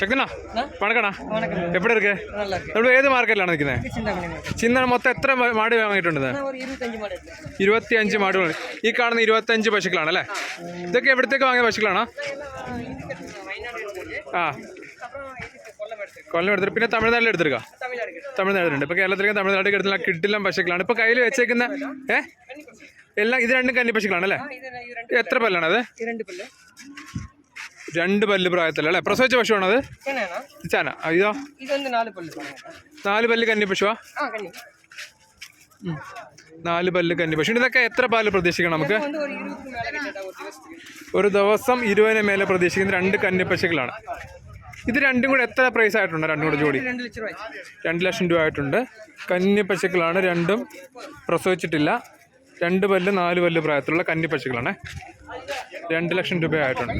சக்தினா வணக்கண்ணா എവിടെ இருக்கு நம்மளுக்கு ഏത് മാർക്കറ്റിലാണ് നിൽക്കുന്നത്? ചിന്താണ് മൊത്തം എത്ര മാട് വാങ്ങിയിട്ടുണ്ട് ഇരുപത്തി അഞ്ച് മാടുകൾ. ഈ കാണുന്ന ഇരുപത്തി അഞ്ച് പശുക്കളാണ് അല്ലേ? ഇതൊക്കെ എവിടത്തേക്ക് വാങ്ങിയ പശുക്കളാണോ? ആ. കൊല്ലം എടുത്തിട്ട്. പിന്നെ തമിഴ്നാട്ടിൽ എടുത്തിരിക്കുക തമിഴ്നാട്ടിലുണ്ട്. ഇപ്പോൾ കേരളത്തിലേക്ക് തമിഴ്നാട്ടിലേക്ക് എടുത്തില്ല കിട്ടില്ല പശുക്കളാണ്. ഇപ്പോൾ കയ്യിൽ വെച്ചേക്കുന്ന ഏ? എല്ലാം ഇത് രണ്ടും കന്നി പശുക്കളാണ് അല്ലേ? എത്ര പല്ലാണ് അത്? രണ്ട് പല്ല് പ്രായത്തില്ല അല്ലേ? പ്രസവിച്ച പശുവാണ് അത് ചാന ഇതോ? നാല് പല്ല് കന്നി പശുവാ? നാല് പല്ല് കന്നി പശു. ഇതൊക്കെ എത്ര പാൽ പ്രതീക്ഷിക്കണം നമുക്ക്? ഒരു ദിവസം ഇരുപതിന് മേലെ പ്രതീക്ഷിക്കുന്ന രണ്ട് കന്നി പശുക്കളാണ്. ഇത് രണ്ടും കൂടെ എത്ര പ്രൈസ് ആയിട്ടുണ്ട്? രണ്ടും കൂടെ ജോഡി. രണ്ട് ലക്ഷം രൂപ ആയിട്ടുണ്ട്. കന്നി പശുക്കളാണ് രണ്ടും പ്രസവിച്ചിട്ടില്ല. രണ്ട് പല്ല് നാല് പല്ല് പ്രായത്തിലുള്ള കന്നി പശുക്കളാണ്. രണ്ട് ലക്ഷം രൂപ ആയിട്ടുണ്ട്